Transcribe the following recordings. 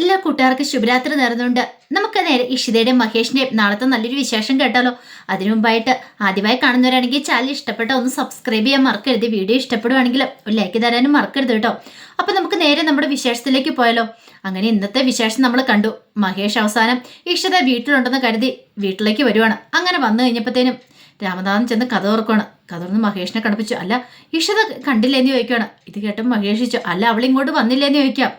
എല്ലാ കൂട്ടുകാർക്ക് ശുഭരാത്രി നേർന്നുകൊണ്ട് നമുക്ക് നേരെ ഇഷിതയുടെയും മഹേഷിന്റെയും നാളത്തെ നല്ലൊരു വിശേഷം കേട്ടാലോ. അതിനു മുമ്പായിട്ട് ആദ്യമായി കാണുന്നവരാണെങ്കിൽ ചാനൽ ഇഷ്ടപ്പെട്ട ഒന്ന് സബ്സ്ക്രൈബ് ചെയ്യാൻ മറക്കരുത്. വീഡിയോ ഇഷ്ടപ്പെടുവാണെങ്കിൽ ഒരു ലൈക്ക് തരാനും മറക്കരുത് കേട്ടോ. അപ്പൊ നമുക്ക് നേരെ നമ്മുടെ വിശേഷത്തിലേക്ക് പോയാലോ. അങ്ങനെ ഇന്നത്തെ വിശേഷം നമ്മൾ കണ്ടു. മഹേഷ് അവസാനം ഇഷിത വീട്ടിലുണ്ടെന്ന് കരുതി വീട്ടിലേക്ക് വരുവാണ്. അങ്ങനെ വന്നു കഴിഞ്ഞപ്പോഴത്തേനും രാമനാഥൻ ചെന്ന് കഥ തുറക്കുകയാണ് കഥ തുറന്ന് മഹേഷിനെ കടപ്പിച്ചു. അല്ല ഇഷിത കണ്ടില്ലേന്ന് ചോദിക്കുകയാണ് ഇത് കേട്ടപ്പോൾ മഹേഷിച്ചു അല്ല അവളിങ്ങോട്ട് വന്നില്ലേന്ന് ചോദിക്കാം.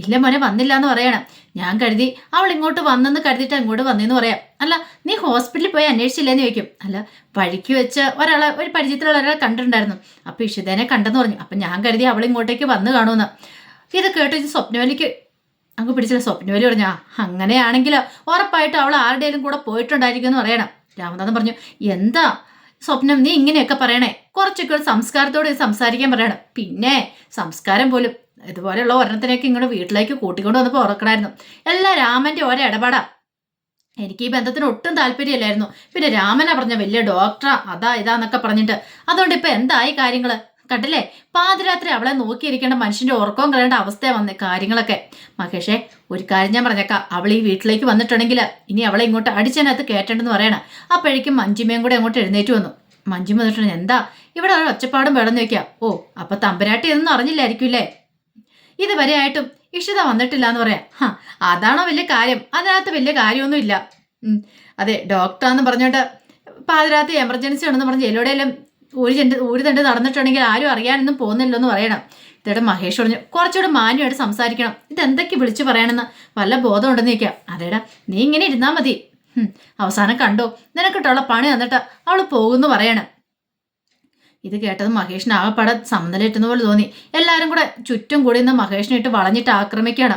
ഇല്ല മോനെ വന്നില്ല എന്ന് പറയണം. ഞാൻ കരുതി അവൾ ഇങ്ങോട്ട് വന്നെന്ന് കരുതിയിട്ട് അങ്ങോട്ട് വന്നെന്ന് പറയാം. അല്ല നീ ഹോസ്പിറ്റലിൽ പോയി അന്വേഷിച്ചില്ലേന്ന് ചോദിക്കും. അല്ല വഴിക്ക് വെച്ച് ഒരാളെ ഒരു പരിചയത്തിലുള്ള ഒരാളെ കണ്ടിട്ടുണ്ടായിരുന്നു. അപ്പൊ ഇഷിതേനെ കണ്ടെന്ന് പറഞ്ഞു. അപ്പൊ ഞാൻ കരുതി അവൾ ഇങ്ങോട്ടേക്ക് വന്ന് കാണുമെന്ന്. ഇത് കേട്ട് സ്വപ്നവലിക്ക് അങ്ങ് പിടിച്ചില്ല. സ്വപ്നവലി പറഞ്ഞു ആ അങ്ങനെയാണെങ്കിൽ ഉറപ്പായിട്ട് അവൾ ആരുടെയും കൂടെ പോയിട്ടുണ്ടായിരിക്കും എന്ന് പറയണം. രാമനാഥൻ പറഞ്ഞു എന്താ? സ്വപ്നം നീ ഇങ്ങനെയൊക്കെ പറയണേ. കുറച്ചൊക്കെ ഒരു സംസ്കാരത്തോട് സംസാരിക്കാൻ പറയണം. പിന്നെ സംസ്കാരം പോലും ഇതുപോലെയുള്ള ഒരെണ്ണത്തിനൊക്കെ ഇങ്ങോട്ട് വീട്ടിലേക്ക് കൂട്ടിക്കൊണ്ട് വന്നപ്പോൾ ഉറക്കണമായിരുന്നു എല്ലാം രാമന്റെ ഓരോ ഇടപാടാ. എനിക്ക് ഈ ബന്ധത്തിന് ഒട്ടും താല്പര്യമില്ലായിരുന്നു. പിന്നെ രാമനാ പറഞ്ഞ വലിയ ഡോക്ടറാ അതാ ഇതാന്നൊക്കെ പറഞ്ഞിട്ട്. അതുകൊണ്ട് ഇപ്പം എന്തായി കാര്യങ്ങൾ കണ്ടില്ലേ? പാതിരാത്രി അവളെ നോക്കിയിരിക്കേണ്ട മനുഷ്യന്റെ ഉറക്കവും കളയേണ്ട അവസ്ഥ വന്ന കാര്യങ്ങളൊക്കെ. മഹേഷേ ഒരു കാര്യം ഞാൻ പറഞ്ഞേക്കാം. അവൾ ഈ വീട്ടിലേക്ക് വന്നിട്ടുണ്ടെങ്കിൽ ഇനി അവളെ ഇങ്ങോട്ട് അടിച്ചതിനകത്ത് കേട്ടേണ്ടെന്ന് പറയണം. അപ്പോഴേക്കും മഞ്ജിമയും കൂടെ അങ്ങോട്ട് എഴുന്നേറ്റ് വന്നു. മഞ്ജിമ വന്നിട്ടുണ്ട് എന്താ? ഇവിടെ ഒരു ഒച്ചപ്പാടും വേണമെന്ന് വെക്കാം ഓ അപ്പൊ തമ്പരാട്ടി ഇതൊന്നും അറിഞ്ഞില്ലായിരിക്കും ഇതുവരെ ആയിട്ടും ഇഷിത വന്നിട്ടില്ല എന്ന് പറയാം അതാണോ വലിയ കാര്യം? അതിനകത്ത് വലിയ കാര്യമൊന്നുമില്ല. അതെ ഡോക്ടറാന്ന് പറഞ്ഞോണ്ട് പാതിരാത്രി എമർജൻസി ഉണ്ടെന്ന് പറഞ്ഞ് എല്ലോടെയെല്ലാം ഒരു ചെണ്ട് ഒരു തണ്ട് നടന്നിട്ടുണ്ടെങ്കിൽ ആരും അറിയാനൊന്നും പോകുന്നില്ലോ എന്ന് പറയണം. ഇതോടെ മഹേഷ് പറഞ്ഞു കുറച്ചുകൂടെ മാന്യമായിട്ട് സംസാരിക്കണം. ഇതെന്തൊക്കെ വിളിച്ചു പറയണമെന്ന് വല്ല ബോധം ഉണ്ടെന്ന് ചോദിക്കാം. അതേടാ നീ ഇങ്ങനെ ഇരുന്നാൽ മതി. അവസാനം കണ്ടോ. നിനക്കിട്ടുള്ള പണി തന്നിട്ട് അവൾ പോകുന്നു പറയണം. ഇത് കേട്ടത് മഹേഷിന് ആകെപ്പാടെ സമനിലിട്ടുന്ന പോലെ തോന്നി. എല്ലാവരും കൂടെ ചുറ്റും കൂടി നിന്ന് മഹേഷിനെ ഇട്ട് വളഞ്ഞിട്ട് ആക്രമിക്കുകയാണ്.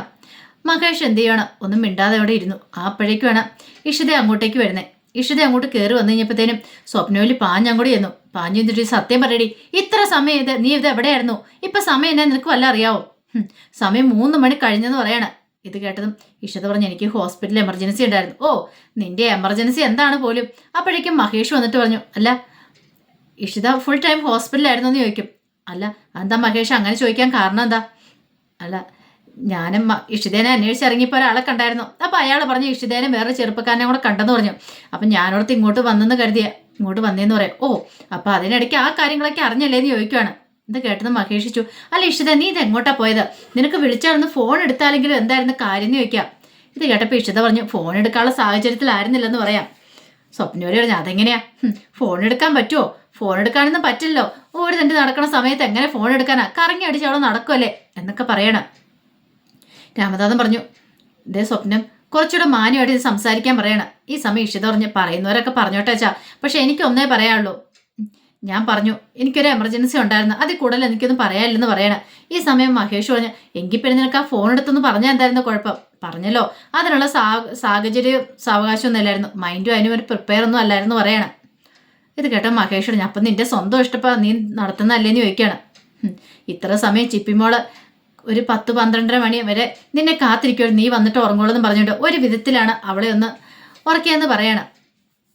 മഹേഷ് എന്ത് ചെയ്യണം? ഒന്നും മിണ്ടാതെ അവിടെ ഇരുന്നു. അപ്പോഴേക്കുമാണ് ഇഷിത അങ്ങോട്ടേക്ക് വരുന്നത് ഇഷിത അങ്ങോട്ട് കയറി വന്നു കഴിഞ്ഞപ്പോഴത്തേനും സ്വപ്നവലി പാഞ്ഞങ്ങോട്ട് ചെന്നു. പാഞ്ഞു എന്നിട്ട് സത്യം പറയടി. ഇത്ര സമയം ഇത് നീ ഇത് എവിടെയായിരുന്നു? ഇപ്പം സമയം എന്നാ നിനക്ക് വല്ല അറിയാവോ? സമയം മൂന്ന് മണി കഴിഞ്ഞെന്ന് പറയണം. ഇത് കേട്ടതും ഇഷിത പറഞ്ഞു എനിക്ക് ഹോസ്പിറ്റലിൽ എമർജൻസി ഉണ്ടായിരുന്നു. ഓ നിന്റെ എമർജൻസി എന്താണ് പോലും? അപ്പോഴേക്കും മഹേഷ് വന്നിട്ട് പറഞ്ഞു അല്ല ഇഷിത ഫുൾ ടൈം ഹോസ്പിറ്റലായിരുന്നു എന്ന് ചോദിക്കും. അല്ല എന്താ മഹേഷ് അങ്ങനെ ചോദിക്കാൻ കാരണം എന്താ? അല്ല ഞാനും ഇഷിതേനെ അന്വേഷിച്ച് ഇറങ്ങിയപ്പോൾ ഒരാളെ കണ്ടായിരുന്നു. അപ്പോൾ അയാൾ പറഞ്ഞു ഇഷിതേനെ വേറെ ചെറുപ്പക്കാരനെ കൂടെ കണ്ടെന്ന് പറഞ്ഞു. അപ്പം ഞാനോടത്ത് ഇങ്ങോട്ട് വന്നെന്ന് കരുതിയ. ഇങ്ങോട്ട് വന്നേന്ന് പറയാം ഓ അപ്പോൾ അതിനിടയ്ക്ക് ആ കാര്യങ്ങളൊക്കെ അറിഞ്ഞല്ലേ എന്ന് ചോദിക്കുവാണ്. ഇത് കേട്ടെന്ന് മഹേഷിച്ചു. അല്ല ഇഷിത നീ ഇത് എങ്ങോട്ടാ പോയത്? നിനക്ക് വിളിച്ചാലൊന്ന് ഫോൺ എടുത്താലെങ്കിലും എന്തായിരുന്നു കാര്യം എന്ന് ചോദിക്കാം. ഇത് കേട്ടപ്പോൾ ഇഷിത പറഞ്ഞു ഫോൺ എടുക്കാനുള്ള സാഹചര്യത്തിലായിരുന്നില്ലെന്ന് പറയാം. സ്വപ്നവലി പറഞ്ഞു അതെങ്ങനെയാ? ഫോൺ എടുക്കാൻ പറ്റുമോ ഫോൺ എടുക്കാനൊന്നും പറ്റില്ലല്ലോ. ഒരു തണ്ടി നടക്കണ സമയത്ത് എങ്ങനെ ഫോൺ എടുക്കാനാ? കറങ്ങി അടിച്ച് അവിടെ നടക്കുമല്ലേ എന്നൊക്കെ പറയണം. രാമനാഥൻ പറഞ്ഞു ഇതേ സ്വപ്നം കുറച്ചുകൂടെ മാന്യമായിട്ട് ഇത് സംസാരിക്കാൻ പറയണം. ഈ സമയം ഇഷിത പറഞ്ഞ് പറയുന്നവരൊക്കെ പറഞ്ഞോട്ടെ അച്ഛാ. പക്ഷെ എനിക്ക് ഒന്നേ പറയാനുള്ളൂ. ഞാൻ പറഞ്ഞു എനിക്കൊരു എമർജൻസി ഉണ്ടായിരുന്നു. അതിൽ കൂടുതൽ എനിക്കൊന്നും പറയാനില്ലെന്ന് പറയണം. ഈ സമയം മഹേഷ് പറഞ്ഞു എങ്കിൽ പിന്നെ നിനക്ക് ആ ഫോൺ എടുത്തൊന്ന് പറഞ്ഞാൽ എന്തായിരുന്നു കുഴപ്പം? പറഞ്ഞല്ലോ. അതിനുള്ള സാ സാഹചര്യം സാവകാശം ഒന്നും അല്ലായിരുന്നു മൈൻഡും അതിനും ഒരു പ്രിപ്പയർ ഒന്നും അല്ലായിരുന്നു പറയണം. ഇത് കേട്ടോ മഹേഷ് ഞാൻ അപ്പം നിന്റെ സ്വന്തം ഇഷ്ടപ്പാ നീ നടത്തുന്നല്ലേന്ന് ചോദിക്കുകയാണ് ഇത്ര സമയം ചിപ്പിമോൾ ഒരു പത്ത് പന്ത്രണ്ടര മണി വരെ നിന്നെ കാത്തിരിക്കുമോ നീ വന്നിട്ട് ഉറങ്ങുള്ളതെന്ന് പറഞ്ഞിട്ട് ഒരു വിധത്തിലാണ് അവളെ ഒന്ന് ഉറക്കിയെന്ന് പറയണം.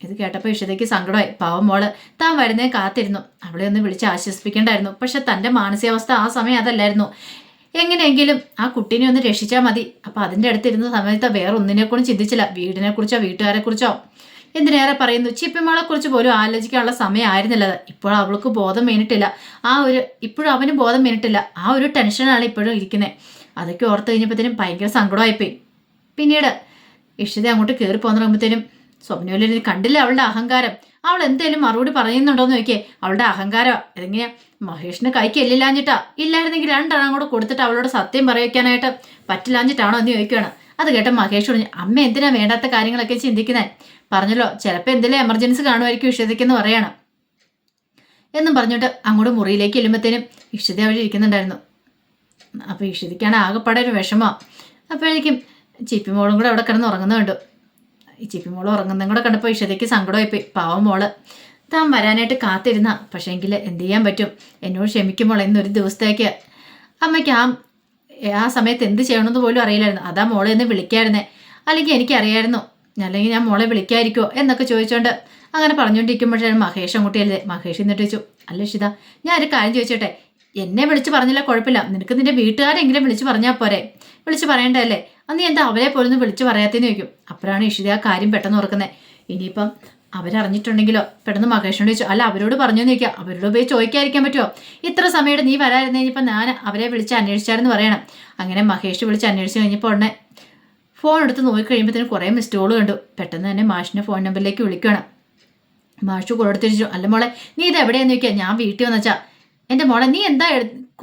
ഇത് കേട്ടപ്പോൾ ഇഷിതയ്ക്ക് സങ്കടമായി. പാവം മോൾ താൻ വരുന്നേ കാത്തിരുന്നു. അവളെ ഒന്ന് വിളിച്ച് ആശ്വസിപ്പിക്കേണ്ടായിരുന്നു. പക്ഷെ തന്റെ മാനസികാവസ്ഥ ആ സമയം അതല്ലായിരുന്നു. എങ്ങനെയെങ്കിലും ആ കുട്ടീനെ ഒന്ന് രക്ഷിച്ചാൽ മതി. അപ്പം അതിന്റെ അടുത്തിരുന്ന സമയത്ത് വേറെ ഒന്നിനെക്കൊണ്ട് ചിന്തിച്ചില്ല. വീടിനെ കുറിച്ചോ വീട്ടുകാരെ കുറിച്ചോ. എന്തിനേറെ പറയുന്നു? ചിപ്പിമാളെ കുറിച്ച് പോലും ആലോചിക്കാനുള്ള സമയമായിരുന്നില്ല ഇപ്പോൾ അവൾക്ക് ബോധം വീണിട്ടില്ല. ആ ഒരു ഇപ്പോഴും അവനും ബോധം വീണിട്ടില്ല. ആ ഒരു ടെൻഷനാണ് ഇപ്പോഴും ഇരിക്കുന്നത് അതൊക്കെ ഓർത്ത് കഴിഞ്ഞപ്പോഴത്തേനും ഭയങ്കര സങ്കടമായിപ്പോയി. പിന്നീട് ഇഷിത അങ്ങോട്ട് കയറി പോകുന്ന സ്വപ്നവലി കണ്ടില്ല അവളുടെ അഹങ്കാരം? അവൾ എന്തേലും മറുപടി പറയുന്നുണ്ടോന്ന് നോക്കിയേ അവളുടെ അഹങ്കാരം അതെങ്ങനെയാ? മഹേഷിന് കൈക്ക് എല്ലില്ലാഞ്ഞിട്ടാ. ഇല്ലായിരുന്നെങ്കിൽ രണ്ടെണ്ണം കൂടെ കൊടുത്തിട്ട് അവളോട് സത്യം പറയിക്കാനായിട്ട് പറ്റില്ലാഞ്ഞിട്ടാണോ എന്ന് ചോദിക്കുകയാണ് അത് കേട്ട മഹേഷ് പറഞ്ഞു അമ്മ എന്തിനാ വേണ്ടാത്ത കാര്യങ്ങളൊക്കെ ചിന്തിക്കുന്നേ? പറഞ്ഞല്ലോ ചിലപ്പോൾ എന്തെങ്കിലും എമർജൻസി കാണുമായിരിക്കും ഇഷിതയ്ക്കെന്ന് പറയണം. എന്നും പറഞ്ഞിട്ട് അങ്ങോട്ട് മുറിയിലേക്ക് ചെല്ലുമ്പോഴത്തേനും ഇഷിത അവിടെ ഇരിക്കുന്നുണ്ടായിരുന്നു. അപ്പോൾ ഇഷിതയ്ക്കാണ് ആകെപ്പാടെ ഒരു വിഷമം. അപ്പോഴേക്കും ചിപ്പിമോളും കൂടെ അവിടെ കിടന്ന് ഉറങ്ങുന്നത് കണ്ടു ചിപ്പി മോൾ ഉറങ്ങുന്നതും കൂടെ കണ്ടപ്പോൾ ഇഷതയ്ക്ക് സങ്കടമായിപ്പോയി. പാവം മോൾ. താൻ വരാനായിട്ട് കാത്തിരുന്ന. പക്ഷേങ്കിൽ എന്ത് ചെയ്യാൻ പറ്റും? എന്നോട് ക്ഷമിക്കുമ്പോൾ ഇന്നൊരു ദിവസത്തേക്ക്. അമ്മയ്ക്ക് ആ ആ സമയത്ത് എന്ത് ചെയ്യണമെന്ന് പോലും അറിയില്ലായിരുന്നു. അതാ മോളെ ഒന്ന് വിളിക്കായിരുന്നേ. അല്ലെങ്കിൽ എനിക്കറിയായിരുന്നു. അല്ലെങ്കിൽ ഞാൻ മോളെ വിളിക്കായിരിക്കുമോ എന്നൊക്കെ ചോദിച്ചോണ്ട് അങ്ങനെ പറഞ്ഞുകൊണ്ടിരിക്കുമ്പോഴാണ് മഹേഷ് അങ്ങോട്ടല്ലേ മഹേഷ് എന്നിട്ട് ചോദിച്ചു അല്ല ഷിത ഞാൻ ഒരു കാര്യം ചോദിച്ചോട്ടെ? എന്നെ വിളിച്ച് പറഞ്ഞില്ല കുഴപ്പമില്ല. നിനക്ക് നിന്റെ വീട്ടുകാരെങ്കിലും വിളിച്ച് പറഞ്ഞാൽ പോരെ? വിളിച്ച് പറയണ്ടല്ലേ അന്ന് എന്താ അവരെ പോലൊന്ന് വിളിച്ച് പറയാത്തേന്ന് ചോദിക്കും. അപ്പോഴാണ് ഇഷിത ആ കാര്യം പെട്ടെന്ന് ഓർക്കുന്നത് ഇനിയിപ്പം അവരറിഞ്ഞിട്ടുണ്ടെങ്കിലോ? പെട്ടെന്ന് മഹേഷിനോട് ചോദിച്ചു. അല്ല അവരോട് പറഞ്ഞു നിൽക്കുക അവരോട് പോയി ചോദിക്കാതിരിക്കാൻ പറ്റുമോ ഇത്ര സമയത്ത് നീ വരാതിരുന്ന് കഴിഞ്ഞപ്പോൾ ഞാൻ അവരെ വിളിച്ച് അന്വേഷിച്ചാരെന്ന് പറയണം. അങ്ങനെ മഹേഷ് വിളിച്ച് അന്വേഷിച്ച് കഴിഞ്ഞപ്പോൾ ഉടനെ ഫോൺ എടുത്ത് നോക്കി കഴിയുമ്പോഴത്തേനും കുറേ മിസ്ഡ് കോൾ കണ്ടു. പെട്ടെന്ന് തന്നെ മാഷിന്റെ ഫോൺ നമ്പറിലേക്ക് വിളിക്കണം മാഷ് കൊടുത്തിരിച്ചു അല്ല മോളെ നീ ഇത് എവിടെയാന്ന് ചോദിക്കുക ഞാൻ വീട്ടിൽ വന്നു എന്റെ മോളെ നീ എന്താ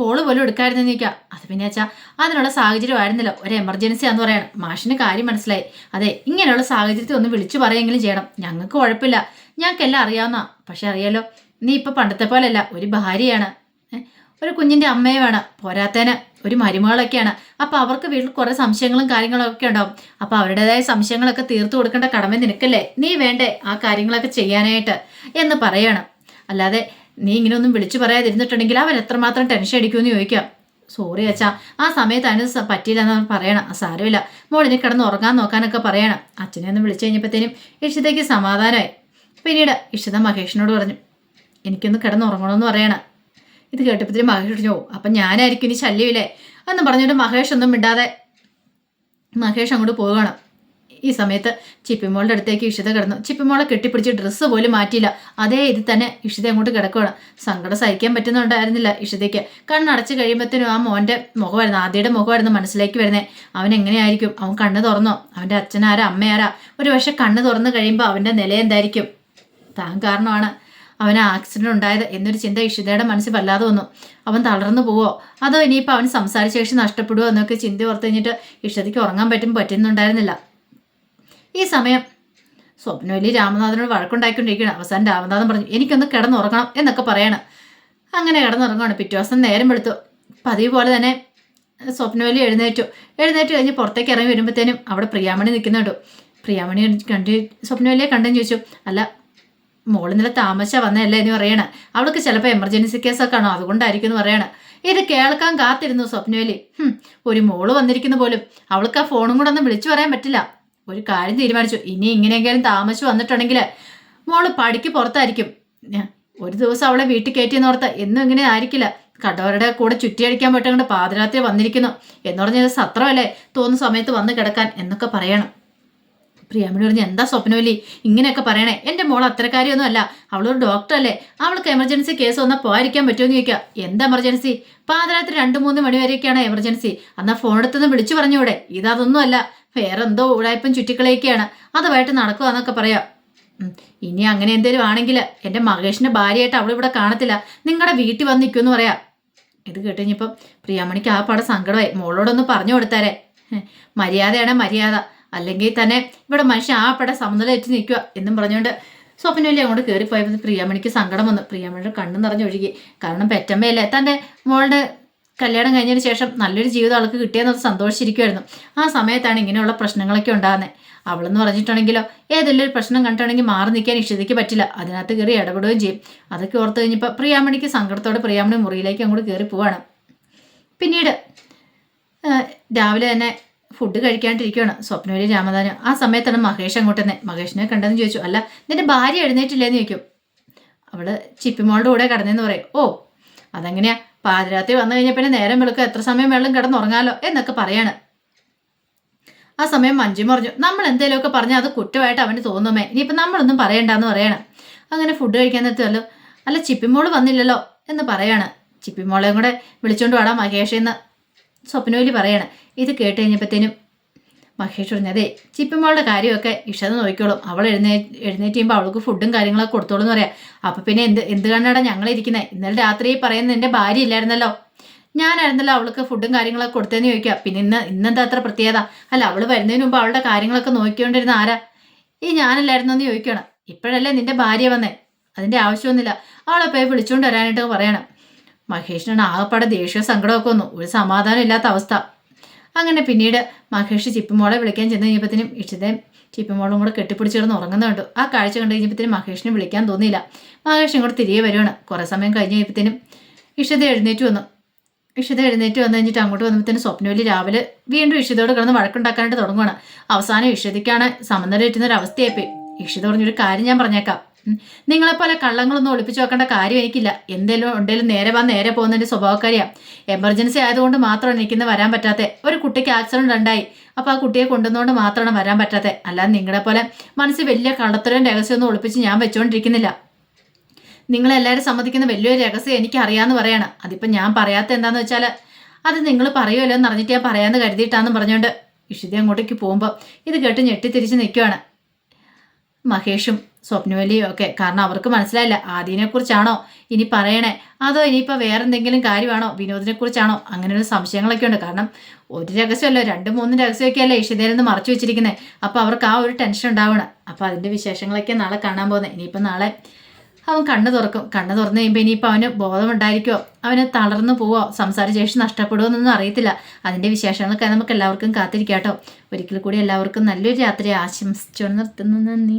കോൾ പോലും എടുക്കാമായിരുന്നു ചോദിക്കുക. അത് പിന്നെ വെച്ചാൽ അതിനുള്ള സാഹചര്യം ആയിരുന്നില്ല. ഒരു എമർജൻസി ആന്ന് പറയണം. മാഷിന് കാര്യം മനസ്സിലായി. അതെ ഇങ്ങനെയുള്ള സാഹചര്യത്തിൽ ഒന്ന് വിളിച്ചു പറയുമെങ്കിലും ചെയ്യണം. ഞങ്ങൾക്ക് കുഴപ്പമില്ല. ഞങ്ങൾക്കെല്ലാം അറിയാവുന്ന പക്ഷെ അറിയാലോ നീ ഇപ്പം പണ്ടത്തെ പോലെയല്ല. ഒരു ഭാര്യയാണ്. ഒരു കുഞ്ഞിന്റെ അമ്മയെ വേണം പോരാത്തേന് ഒരു മരുമകളൊക്കെയാണ്. അപ്പോൾ അവർക്ക് വീട്ടിൽ കുറേ സംശയങ്ങളും കാര്യങ്ങളൊക്കെ ഉണ്ടാവും. അപ്പോൾ അവരുടേതായ സംശയങ്ങളൊക്കെ തീർത്തു കൊടുക്കേണ്ട കടമ നിനക്കല്ലേ? നീ വേണ്ടേ ആ കാര്യങ്ങളൊക്കെ ചെയ്യാനായിട്ട് എന്ന് പറയണം. അല്ലാതെ നീ ഇങ്ങനെ ഒന്നും വിളിച്ചു പറയാതിരുന്നിട്ടുണ്ടെങ്കിൽ അവൻ എത്രമാത്രം ടെൻഷൻ അടിക്കുമെന്ന് ചോദിക്കാം. സോറി അച്ഛാ ആ സമയത്ത് അതിന് പറ്റിയില്ല പറ്റിയില്ലെന്ന് പറയണം. സാരമില്ല. മോളിനെ കിടന്ന് ഉറങ്ങാൻ നോക്കാനൊക്കെ പറയണം. അച്ഛനെ ഒന്ന് വിളിച്ചു കഴിഞ്ഞപ്പോഴത്തേനും ഇഷിതയ്ക്ക് സമാധാനമായി. പിന്നീട് ഇഷിത മഹേഷിനോട് പറഞ്ഞു എനിക്കൊന്ന് കിടന്ന് ഉറങ്ങണമെന്ന് പറയണം. ഇത് കേട്ടപ്പോഴത്തേനും മഹേഷ് പറഞ്ഞു "ഓ, അപ്പം ഞാനായിരിക്കും ഇനി ശല്യമില്ലേ? എന്ന് പറഞ്ഞിട്ട് മഹേഷ് ഒന്നും മിണ്ടാതെ മഹേഷ് അങ്ങോട്ട് പോവുകയാണ്. ഈ സമയത്ത് ചിപ്പിമോളുടെ അടുത്തേക്ക് ഇഷിത കിടന്നു. ചിപ്പിമോളെ കെട്ടിപ്പിടിച്ച് ഡ്രസ്സ് പോലും മാറ്റിയില്ല. അതേ ഇത് തന്നെ ഇഷിത അങ്ങോട്ട് കിടക്കുകയാണ് സങ്കടം സഹിക്കാൻ പറ്റുന്നുണ്ടായിരുന്നില്ല ഇഷിതയ്ക്ക്. കണ്ണടച്ച് കഴിയുമ്പോഴത്തേനും ആ മോന്റെ മുഖമായിരുന്നു ആദ്യയുടെ മുഖമായിരുന്നു മനസ്സിലേക്ക് വരുന്നത് അവൻ എങ്ങനെയായിരിക്കും? അവൻ കണ്ണ് തുറന്നോ? അവന്റെ അച്ഛനാരാ? അമ്മയാരാ? ഒരു പക്ഷെ കണ്ണ് തുറന്ന് കഴിയുമ്പോൾ അവന്റെ നില എന്തായിരിക്കും? താൻ കാരണമാണ് അവന് ആക്സിഡന്റ് ഉണ്ടായത് എന്നൊരു ചിന്ത ഇഷിതയുടെ മനസ്സിൽ വല്ലാതെ വന്നു. അവൻ തളർന്നു പോവോ? അതോ ഇനിയിപ്പോൾ അവൻ സംസാരശേഷി നഷ്ടപ്പെടുമോ എന്നൊക്കെ ചിന്ത ഓർത്ത് കഴിഞ്ഞിട്ട് ഇഷിതയ്ക്ക് ഉറങ്ങാൻ പറ്റും പറ്റുന്നുണ്ടായിരുന്നില്ല. ഈ സമയം സ്വപ്നവലി രാമനാഥനോട് വഴക്കുണ്ടായിക്കൊണ്ടിരിക്കുകയാണ്. അവസാനം രാമനാഥൻ പറഞ്ഞു എനിക്കൊന്ന് കിടന്നുറങ്ങണം എന്നൊക്കെ പറയാണ്. അങ്ങനെ കിടന്നുറങ്ങുകയാണ് പിറ്റേ ദിവസം നേരം വെളുത്തു. പതിവ് പോലെ തന്നെ സ്വപ്നവലി എഴുന്നേറ്റു. എഴുന്നേറ്റ് കഴിഞ്ഞ് പുറത്തേക്ക് ഇറങ്ങി വരുമ്പോഴത്തേനും അവിടെ പ്രിയാമണി നിൽക്കുന്നുണ്ട്. പ്രിയാമണി കണ്ട് സ്വപ്നവലിയെ കണ്ടെന്ന് ചോദിച്ചു അല്ല മോൾ ഇന്നലെ താമസ വന്നതല്ലേ? എന്ന് പറയണ. അവൾക്ക് ചിലപ്പോൾ എമർജൻസി കേസൊക്കെ ആണോ അതുകൊണ്ടായിരിക്കും എന്ന് പറയണ. ഇത് കേൾക്കാൻ കാത്തിരുന്നു സ്വപ്നവലി ഒരു മോൾ വന്നിരിക്കുന്ന പോലും അവൾക്ക് ആ ഫോണും കൂടെ ഒന്നും വിളിച്ചു പറയാൻ പറ്റില്ല. ഒരു കാര്യം തീരുമാനിച്ചു. ഇനി ഇങ്ങനെയെങ്കിലും താമസിച്ച് വന്നിട്ടുണ്ടെങ്കിൽ മോൾ പടിക്ക് പുറത്തായിരിക്കും. ഒരു ദിവസം അവളെ വീട്ടിൽ കയറ്റിയെന്ന് ഓർത്ത എന്നും ഇങ്ങനെ ആയിരിക്കില്ല. കടവരുടെ കൂടെ ചുറ്റിയടിക്കാൻ പറ്റുകൊണ്ട് പാതിരാത്രി വന്നിരിക്കുന്നു. എന്ന് പറഞ്ഞത് സത്രമല്ലേ? തോന്നുന്ന സമയത്ത് വന്ന് കിടക്കാൻ എന്നൊക്കെ പറയണം. പ്രിയാമണി പറഞ്ഞു എന്താ സ്വപ്നവലി ഇങ്ങനെയൊക്കെ പറയണേ. എന്റെ മോൾ അത്രക്കാരിയൊന്നും അല്ല. അവളൊരു ഡോക്ടറല്ലേ അവൾക്ക് എമർജൻസി കേസ് വന്നാൽ പോകാതിരിക്കാൻ പറ്റുമെന്ന് ചോദിക്കുക എന്താ എമർജൻസി പാതിരാത്രി രണ്ട് മൂന്ന് മണി വരെയൊക്കെയാണ് എമർജൻസി എന്നാൽ ഫോൺ എടുത്തൊന്ന് വിളിച്ചു പറഞ്ഞൂടെ. ഇതൊന്നും അല്ല. വേറെ എന്തോ ഉടായ്പം ചുറ്റിക്കളയൊക്കെയാണ്. അതുമായിട്ട് നടക്കുക എന്നൊക്കെ പറയാം. ഇനി അങ്ങനെ എന്തേലും ആണെങ്കിൽ എന്റെ മഹേഷിന്റെ ഭാര്യയായിട്ട് അവളിവിടെ കാണത്തില്ല. നിങ്ങളുടെ വീട്ടിൽ വന്ന് നിൽക്കുമെന്ന് പറയാം. ഇത് കേട്ടുകഴിഞ്ഞപ്പം പ്രിയാമണിക്ക് ആ പാടെ സങ്കടമായി. മോളോടൊന്ന് പറഞ്ഞു കൊടുത്താരേ. മര്യാദയാണ് മര്യാദ. അല്ലെങ്കിൽ തന്നെ ഇവിടെ മനുഷ്യൻ ആ പട സമനിലയേറ്റ് നിൽക്കുക എന്നും പറഞ്ഞുകൊണ്ട് സ്വപ്നവല്ലി അങ്ങോട്ട് കയറിപ്പോയപ്പോൾ പ്രിയാമണിക്ക് സങ്കടം വന്നു. പ്രിയാമണിയുടെ കണ്ണ് നിറഞ്ഞൊഴുകി. കാരണം പെറ്റമ്മയല്ലേ? തന്റെ മോളുടെ കല്യാണം കഴിഞ്ഞതിന് ശേഷം നല്ലൊരു ജീവിതം അവൾക്ക് കിട്ടിയെന്നത് സന്തോഷിച്ചിരിക്കുമായിരുന്നു ആ സമയത്താണ് ഇങ്ങനെയുള്ള പ്രശ്നങ്ങളൊക്കെ ഉണ്ടാകുന്നത് അവളെന്ന് പറഞ്ഞിട്ടുണ്ടെങ്കിലോ ഏതെങ്കിലും ഒരു പ്രശ്നം കണ്ടിട്ടുണ്ടെങ്കിൽ മാറി നിൽക്കാൻ ഇഷ്ടതയ്ക്ക് പറ്റില്ല. അതിനകത്ത് കയറി ഇടപെടുകയും ചെയ്യും. അതൊക്കെ ഓർത്ത് കഴിഞ്ഞപ്പോൾ പ്രിയാമണിക്ക് സങ്കടത്തോടെ പ്രിയാമണി മുറിയിലേക്ക് അങ്ങോട്ട് കയറി പോവാണ്. പിന്നീട് രാവിലെ തന്നെ ഫുഡ് കഴിക്കാണ്ടിരിക്കുകയാണ്. സ്വപ്നവലി രാമദാനം ആ സമയത്താണ് മഹേഷ് അങ്ങോട്ടെന്നെ. മഹേഷിനെ കണ്ടെന്ന് ചോദിച്ചു. അല്ല നിന്റെ ഭാര്യ എഴുന്നേറ്റില്ലേന്ന് ചോദിക്കും. അവൾ ചിപ്പിമോളുടെ കൂടെ കടന്നെന്ന് പറയും. ഓ അതെങ്ങനെയാ? പാതിരാത്രി വന്നു കഴിഞ്ഞ പിന്നെ നേരം വെളുക്കുക എത്ര സമയം വെള്ളം കിടന്നുറങ്ങാലോ? എന്നൊക്കെ പറയാണ്. ആ സമയം മഞ്ജു പറഞ്ഞു. നമ്മൾ എന്തെങ്കിലുമൊക്കെ പറഞ്ഞാൽ അത് കുറ്റമായിട്ട് അവന് തോന്നുമേ. ഇനിയിപ്പോൾ നമ്മളൊന്നും പറയണ്ടെന്ന് പറയണം. അങ്ങനെ ഫുഡ് കഴിക്കാൻ നിർത്തുമല്ലോ അല്ല ചിപ്പിമോൾ വന്നില്ലല്ലോ എന്ന് പറയാണ്. ചിപ്പിമോളെയും കൂടെ വിളിച്ചോണ്ട് വാടാ മഹേഷ് എന്ന് സ്വപ്നവലി പറയണം. ഇത് കേട്ട് കഴിഞ്ഞപ്പോഴത്തേനും മഹേഷ് പറഞ്ഞു അതെ ചിപ്പിമോളുടെ കാര്യമൊക്കെ ഇഷത നോക്കിക്കോളും. അവൾ എഴുന്നേ എഴുന്നേറ്റ് ചെയ്യുമ്പോൾ അവൾക്ക് ഫുഡും കാര്യങ്ങളൊക്കെ കൊടുത്തോളും എന്ന് പറയാം. അപ്പം പിന്നെ എന്ത് എന്ത് കണ്ടാണ് ഞങ്ങളിരിക്കുന്നത് ഇന്നലെ രാത്രി പറയുന്നത് എന്റെ ഭാര്യ ഇല്ലായിരുന്നല്ലോ. ഞാനായിരുന്നല്ലോ അവൾക്ക് ഫുഡും കാര്യങ്ങളൊക്കെ കൊടുത്തതെന്ന് ചോദിക്കുക. പിന്നെ ഇന്ന് ഇന്നെന്താ അത്ര പ്രത്യേകത? അല്ല അവൾ വരുന്നതിന് മുമ്പ് അവളുടെ കാര്യങ്ങളൊക്കെ നോക്കിക്കൊണ്ടിരുന്ന ആരാ? ഈ ഞാനല്ലായിരുന്നു എന്ന് ചോദിക്കണം ഇപ്പോഴല്ലേ നിന്റെ ഭാര്യ വന്നേ? അതിന്റെ ആവശ്യമൊന്നുമില്ല. അവളെ പോയി വിളിച്ചുകൊണ്ട് വരാനായിട്ട് പറയണം. മഹേഷിനാണ് ആകപ്പാടെ ദേഷ്യവും സങ്കടമൊക്കെ വന്നു. ഒരു സമാധാനം ഇല്ലാത്ത അവസ്ഥ. അങ്ങനെ പിന്നീട് മഹേഷ് ചിപ്പിമോളെ വിളിക്കാൻ ചെന്ന് കഴിഞ്ഞപ്പോഴത്തേനും ഇഷിതയും ചിപ്പിമോളും കൂടെ കെട്ടിപ്പിടിച്ച് കിടന്ന് ഉറങ്ങുന്നുണ്ട് ആ കാഴ്ച കണ്ടു കഴിഞ്ഞപ്പോഴത്തേനും മഹേഷിനെ വിളിക്കാൻ തോന്നിയില്ല. മഹേഷ് ഇങ്ങോട്ട് തിരികെ വരുവാണ്. കുറേ സമയം കഴിഞ്ഞ് കഴിഞ്ഞപ്പോഴത്തേനും ഇഷിത എഴുന്നേറ്റ് വന്നു. ഇഷിത എഴുന്നേറ്റ് വന്നു കഴിഞ്ഞിട്ട് അങ്ങോട്ട് വന്നപ്പോഴത്തേനും സ്വപ്നവലി രാവിലെ വീണ്ടും ഇഷിതയോട് കിടന്ന് വഴക്കുണ്ടാക്കാനായിട്ട് തുടങ്ങുകയാണ് അവസാനം ഇഷിതയ്ക്കാണ് സമനില കിട്ടുന്ന ഒരു അവസ്ഥയായിപ്പോയി. ഇഷിത പറഞ്ഞൊരു കാര്യം ഞാൻ പറഞ്ഞേക്കാം. നിങ്ങളെപ്പോലെ കള്ളങ്ങളൊന്നും ഒളിപ്പിച്ചു വെക്കേണ്ട കാര്യം എനിക്കില്ല. എന്തേലും ഉണ്ടെങ്കിലും നേരെ വാ നേരെ പോകുന്നതിന്റെ സ്വഭാവക്കാരിയാണ് എമർജൻസി ആയതുകൊണ്ട് മാത്രമാണ് എനിക്കിന്ന് വരാൻ പറ്റാത്തത് ഒരു കുട്ടിക്ക് ആക്സിഡന്റ് ഉണ്ടായി. അപ്പോൾ ആ കുട്ടിയെ കൊണ്ടുവന്നുകൊണ്ട് മാത്രമാണ് വരാൻ പറ്റാത്തത് അല്ലാതെ നിങ്ങളെ പോലെ മനസ്സിൽ വലിയ കള്ളത്തരം രഹസ്യമൊന്നും ഒളിപ്പിച്ച് ഞാൻ വെച്ചുകൊണ്ടിരിക്കുന്നില്ല നിങ്ങളെല്ലാവരും സമ്മതിക്കുന്ന വലിയൊരു രഹസ്യം എനിക്ക് അറിയാമെന്ന് പറയാണ്. അതിപ്പോൾ ഞാൻ പറയാത്ത എന്താന്ന് വെച്ചാൽ അത് നിങ്ങൾ പറയുമല്ലോ എന്ന് അറിഞ്ഞിട്ട് ഞാൻ പറയാമെന്ന് കരുതിയിട്ടാണെന്ന് പറഞ്ഞുകൊണ്ട് ഇഷിത അങ്ങോട്ടേക്ക് പോകുമ്പോൾ ഇത് കേട്ട് ഞെട്ടിത്തിരിച്ച് നിൽക്കുവാണ് മഹേഷും. സ്വപ്നവലിയും ഒക്കെ കാരണം അവർക്ക് മനസ്സിലായില്ല ആദ്യനെക്കുറിച്ചാണോ ഇനി പറയണേ? അതോ ഇനിയിപ്പോൾ വേറെ എന്തെങ്കിലും കാര്യമാണോ? വിനോദിനെ വിനോദിനെക്കുറിച്ചാണോ? അങ്ങനെയുള്ള സംശയങ്ങളൊക്കെ ഉണ്ട് കാരണം ഒരു രഹസ്യമല്ലോ രണ്ടും മൂന്നും രഹസ്യമൊക്കെ അല്ലേ ഇഷിതയിൽ മറച്ചു വെച്ചിരിക്കുന്നത് അപ്പോൾ അവർക്ക് ആ ഒരു ടെൻഷൻ ഉണ്ടാവണം. അപ്പോൾ അതിന്റെ വിശേഷങ്ങളൊക്കെ നാളെ കാണാൻ പോകുന്നത് ഇനിയിപ്പോൾ നാളെ അവൻ കണ്ണു തുറക്കും. കണ്ണു തുറന്നു കഴിയുമ്പോൾ ഇനിയിപ്പോൾ അവന് ബോധമുണ്ടായിരിക്കുമോ അവന് തളർന്നു പോവോ? സംസാരശേഷി നഷ്ടപ്പെടുമോ എന്നൊന്നും അറിയത്തില്ല. അതിന്റെ വിശേഷങ്ങളൊക്കെ നമുക്ക് എല്ലാവർക്കും കാത്തിരിക്കാം കേട്ടോ ഒരിക്കൽ കൂടി എല്ലാവർക്കും നല്ലൊരു രാത്രി ആശംസിച്ചു നിർത്തുന്നു. നന്ദി.